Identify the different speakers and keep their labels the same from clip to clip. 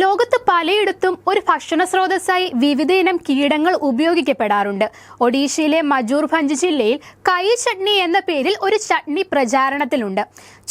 Speaker 1: ലോകത്ത് പലയിടത്തും ഒരു ഭക്ഷണ സ്രോതസ്സായി വിവിധയിനം കീടങ്ങൾ ഉപയോഗിക്കപ്പെടാറുണ്ട്. ഒഡീഷയിലെ മജൂർഭഞ്ച് ജില്ലയിൽ കൈ ചട്നി എന്ന പേരിൽ ഒരു ചട്നി പ്രചാരണത്തിലുണ്ട്.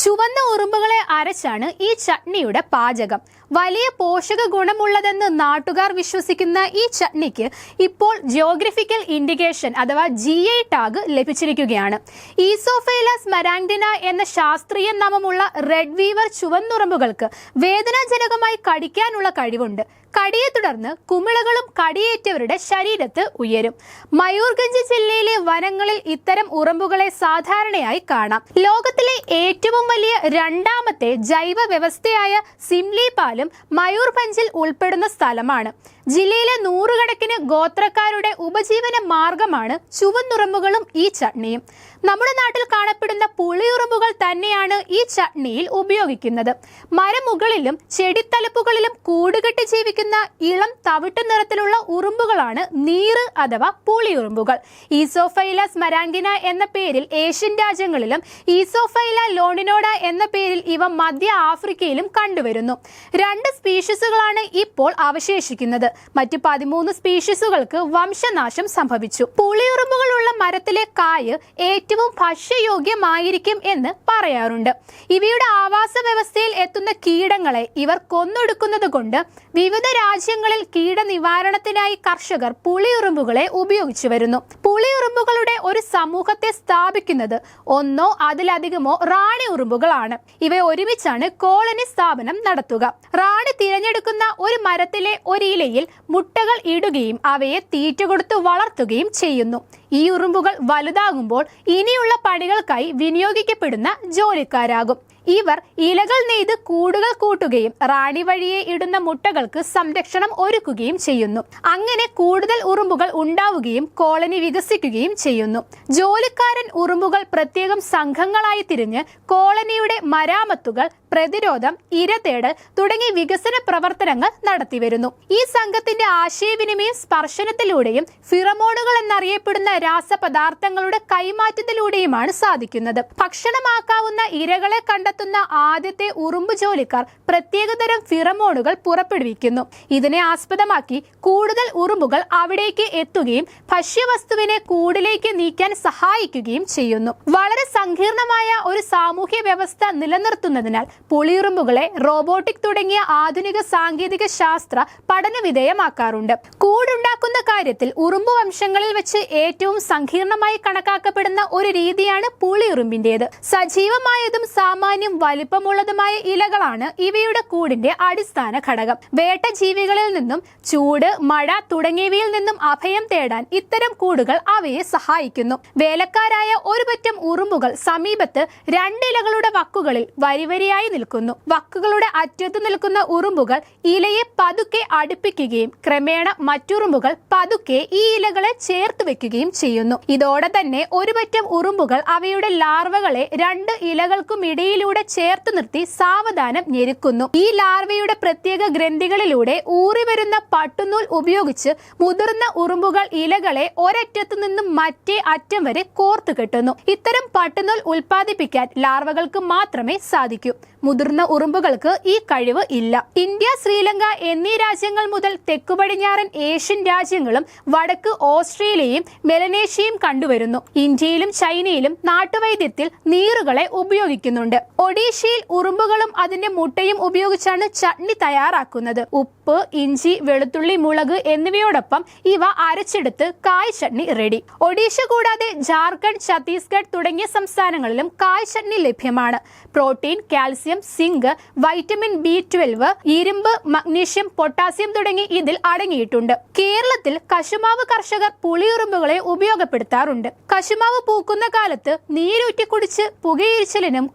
Speaker 1: ചുവന്ന ഉറുമ്പുകളെ അരച്ചാണ് ഈ ചട്നിയുടെ പാചകം. വലിയ പോഷക ഗുണമുള്ളതെന്ന് നാട്ടുകാർ വിശ്വസിക്കുന്ന ഈ ചട്നിക്ക് ഇപ്പോൾ ജിയോഗ്രഫിക്കൽ ഇൻഡിക്കേഷൻ അഥവാ ജി ഐ ടാഗ് ലഭിച്ചിരിക്കുകയാണ്. ഈസോഫൈലസ് മരാങ്ഡിന എന്ന ശാസ്ത്രീയ നാമമുള്ള റെഡ് വീവർ ചുവന്നുറമ്പുകൾക്ക് വേദനാജനകമായി കടിക്കാനുള്ള കഴിവുണ്ട്. കടിയെ തുടർന്ന് കുമിളകളും കടിയേറ്റവരുടെ ശരീരത്ത് ഉയരും. മയൂർഗഞ്ച് ജില്ലയിലെ വനങ്ങളിൽ ഇത്തരം ഉറമ്പുകളെ സാധാരണയായി കാണാം. ലോകത്തിലെ ഏറ്റവും വലിയ രണ്ടാമത്തെ ജൈവ വ്യവസ്ഥയായ സിംലി പാലും മയൂർഭഞ്ചിൽ ഉൾപ്പെടുന്ന സ്ഥലമാണ്. ജില്ലയിലെ നൂറുകണക്കിന് ഗോത്രക്കാരുടെ ഉപജീവന മാർഗമാണ് ചുവന്നുറുമ്പുകളും ഈ ചട്നിയും. നമ്മുടെ നാട്ടിൽ കാണപ്പെടുന്ന പുളിയുറുമ്പുകൾ തന്നെയാണ് ഈ ചട്നിയിൽ ഉപയോഗിക്കുന്നത്. മരമുകളിലും ചെടിത്തലപ്പുകളിലും കൂടുകെട്ടി ജീവിക്കുന്ന ഇളം തവിട്ട് നിറത്തിലുള്ള ഉറുമ്പുകളാണ് നീറ് അഥവാ പുളിയുറുമ്പുകൾ. ഈസോഫൈല സ്മരാങ്കിന എന്ന പേരിൽ ഏഷ്യൻ രാജ്യങ്ങളിലും ഈസോഫൈല ലോണിനോഡ എന്ന പേരിൽ ഇവ മധ്യ ആഫ്രിക്കയിലും കണ്ടുവരുന്നു. രണ്ട് സ്പീഷീസുകളാണ് ഇപ്പോൾ അവശേഷിക്കുന്നത്. മറ്റ് പതിമൂന്ന് സ്പീഷീസുകൾക്ക് വംശനാശം സംഭവിച്ചു. പുളിയുറുമ്പുകളുള്ള മരത്തിലെ കായ് ഏറ്റവും ഭക്ഷ്യയോഗ്യമായിരിക്കും എന്ന് പറയാറുണ്ട്. ഇവയുടെ ആവാസ വ്യവസ്ഥയിൽ എത്തുന്ന കീടങ്ങളെ ഇവർ കൊന്നൊടുക്കുന്നത് കൊണ്ട് വിവിധ രാജ്യങ്ങളിൽ കീടനിവാരണത്തിനായി കർഷകർ പുളിയുറുമ്പുകളെ ഉപയോഗിച്ചു വരുന്നു. പുളിയുറുമ്പുകളുടെ ഒരു സമൂഹത്തെ സ്ഥാപിക്കുന്നത് ഒന്നോ അതിലധികമോ റാണി ഉറുമ്പുകളാണ്. ഇവ ഒരുമിച്ചാണ് കോളനി സ്ഥാപനം നടത്തുക. റാണി തിരഞ്ഞെടുക്കുന്ന ഒരു മരത്തിലെ ഒരു ഇലയിൽ മുട്ടകൾ ഇടുകയും അവയെ തീറ്റ കൊടുത്ത് വളർത്തുകയും ചെയ്യുന്നു. ഈ ഉറുമ്പുകൾ വലുതാകുമ്പോൾ ഇനിയുള്ള പണികൾക്കായി വിനിയോഗിക്കപ്പെടുന്ന ജോലിക്കാരാകും. ഇവർ ഇലകൾ നെയ്ത് കൂടുകൾ കൂട്ടുകയും റാണി വഴിയെ ഇടുന്ന മുട്ടകൾക്ക് സംരക്ഷണം ഒരുക്കുകയും ചെയ്യുന്നു. അങ്ങനെ കൂടുതൽ ഉറുമ്പുകൾ ഉണ്ടാവുകയും കോളനി വികസിക്കുകയും ചെയ്യുന്നു. ജോലിക്കാരൻ ഉറുമ്പുകൾ പ്രത്യേകം സംഘങ്ങളായി തിരിഞ്ഞ് കോളനിയുടെ മരാമത്തുകൾ പ്രതിരോധം ഇരതേടൽ തുടങ്ങി വികസന പ്രവർത്തനങ്ങൾ നടത്തിവരുന്നു ഈ സംഘത്തിന്റെ ആശയവിനിമയം സ്പർശനത്തിലൂടെയും ഫിറമോണുകൾ എന്നറിയപ്പെടുന്ന രാസപദാർത്ഥങ്ങളുടെ കൈമാറ്റത്തിലൂടെയുമാണ് സാധിക്കുന്നത്. ഭക്ഷണമാക്കാവുന്ന ഇരകളെ കണ്ടെത്തുന്ന ആദ്യത്തെ ഉറുമ്പ് ജോലിക്കാർ പ്രത്യേകതരം ഫിറമോണുകൾ പുറപ്പെടുവിക്കുന്നു. ഇതിനെ ആസ്പദമാക്കി കൂടുതൽ ഉറുമ്പുകൾ അവിടേക്ക് എത്തുകയും ഭക്ഷ്യവസ്തുവിനെ കൂടിലേക്ക് നീക്കാൻ സഹായിക്കുകയും ചെയ്യുന്നു. വളരെ സങ്കീർണമായ ഒരു സാമൂഹ്യ വ്യവസ്ഥ നിലനിർത്തുന്നതിനാൽ പുളിയുറുമ്പുകളെ റോബോട്ടിക് തുടങ്ങിയ ആധുനിക സാങ്കേതിക ശാസ്ത്ര പഠന വിധേയമാക്കാറുണ്ട് കൂടുണ്ടാക്കുന്ന കാര്യത്തിൽ ഉറുമ്പ് വംശങ്ങളിൽ വെച്ച് ഏറ്റവും സങ്കീർണമായി കണക്കാക്കപ്പെടുന്ന ഒരു രീതിയാണ് പുളിയുറുമ്പിന്റേത് സജീവമായതും സാമാന്യം വലിപ്പമുള്ളതുമായ ഇലകളാണ് ഇവയുടെ കൂടിന്റെ അടിസ്ഥാന ഘടകം. വേട്ട ജീവികളിൽ നിന്നും ചൂട് മഴ തുടങ്ങിയവയിൽ നിന്നും അഭയം തേടാൻ ഇത്തരം കൂടുകൾ അവയെ സഹായിക്കുന്നു. വേലക്കാരായ ഒരു പറ്റം ഉറുമ്പുകൾ സമീപത്ത് രണ്ടിലകളുടെ വക്കുകളിൽ വരിവരിയായി നിൽക്കുന്നു. വക്കുകളുടെ അറ്റത്ത് നിൽക്കുന്ന ഉറുമ്പുകൾ ഇലയെ പതുക്കെ അടുപ്പിക്കുകയും ക്രമേണ മറ്റുറുമ്പുകൾ പതുക്കെ ഈ ഇലകളെ ചേർത്ത് വെക്കുകയും ചെയ്യുന്നു. ഇതോടെ തന്നെ ഒരു പറ്റം ഉറുമ്പുകൾ അവയുടെ ലാർവകളെ രണ്ട് ഇലകൾക്കും ഇടയിലൂടെ ചേർത്ത് നിർത്തി സാവധാനം ഞെരുക്കുന്നു. ഈ ലാർവയുടെ പ്രത്യേക ഗ്രന്ഥികളിലൂടെ ഊറി വരുന്ന പട്ടുനൂൽ ഉപയോഗിച്ച് മുതിർന്ന ഉറുമ്പുകൾ ഇലകളെ ഒരറ്റത്തു നിന്നും മറ്റേ അറ്റം വരെ കോർത്തു കെട്ടുന്നു. ഇത്തരം പട്ടുനൂൽ ഉൽപ്പാദിപ്പിക്കാൻ ലാർവകൾക്ക് മാത്രമേ സാധിക്കൂ. മുതിർന്ന ഉറുമ്പുകൾക്ക് ഈ കഴിവ് ഇല്ല. ഇന്ത്യ ശ്രീലങ്ക എന്നീ രാജ്യങ്ങൾ മുതൽ തെക്കു പടിഞ്ഞാറൻ ഏഷ്യൻ രാജ്യങ്ങളും വടക്ക് ഓസ്ട്രേലിയയും മെലനേഷ്യയും കണ്ടുവരുന്നു. ഇന്ത്യയിലും ചൈനയിലും നാട്ടുവൈദ്യത്തിൽ നീറുകളെ ഉപയോഗിക്കുന്നുണ്ട്. ഒഡീഷയിൽ ഉറുമ്പുകളും അതിന്റെ മുട്ടയും ഉപയോഗിച്ചാണ് ചട്നി തയ്യാറാക്കുന്നത്. ഉപ്പ് ഇഞ്ചി വെളുത്തുള്ളി മുളക് എന്നിവയോടൊപ്പം ഇവ അരച്ചെടുത്ത് കായ് ചട്നി റെഡി. ഒഡീഷ കൂടാതെ ജാർഖണ്ഡ് ഛത്തീസ്ഗഡ് തുടങ്ങിയ സംസ്ഥാനങ്ങളിലും കായ് ചട്നി ലഭ്യമാണ്. Protein calcium zinc vitamin B twelve ഇരുമ്പ് മഗ്നീഷ്യം പൊട്ടാസ്യം തുടങ്ങി ഇതിൽ അടങ്ങിയിട്ടുണ്ട്. കേരളത്തിൽ കശുമാവ് കർഷകർ പുളിയുറുമ്പുകളെ ഉപയോഗപ്പെടുത്താറുണ്ട്. കശുമാവ് പൂക്കുന്ന കാലത്ത് നീരൂറ്റി കുടിച്ച് പുകയിരിച്ചലിനും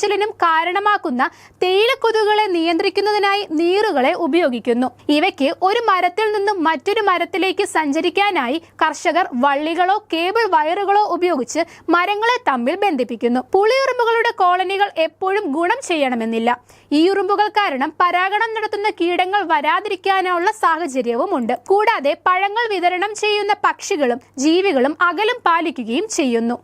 Speaker 1: കായ്കൊഴിച്ചലിനും കാരണമാക്കുന്ന തേയിലക്കൊതുകളെ നിയന്ത്രിക്കുന്നതിനായി നീറുകളെ ഉപയോഗിക്കുന്നു. ഇവയ്ക്ക് ഒരു മരത്തിൽ നിന്നും മറ്റൊരു മരത്തിലേക്ക് സഞ്ചരിക്കാനായി കർഷകർ വള്ളികളോ കേബിൾ വയറുകളോ ഉപയോഗിച്ച് മരങ്ങളെ തമ്മിൽ ബന്ധിപ്പിക്കുന്നു. പുളിയുറുമ്പുകളുടെ കോളനികൾ എപ്പോഴും ഗുണം ചെയ്യണമെന്നില്ല. ഈ ഉറുമ്പുകൾ കാരണം പരാഗണം നടത്തുന്ന കീടങ്ങൾ വരാതിരിക്കാനുള്ള സാഹചര്യവും ഉണ്ട് കൂടാതെ പഴങ്ങൾ വിതരണം ചെയ്യുന്ന പക്ഷികളും ജീവികളും അകലം പാലിക്കുകയും ചെയ്യുന്നു.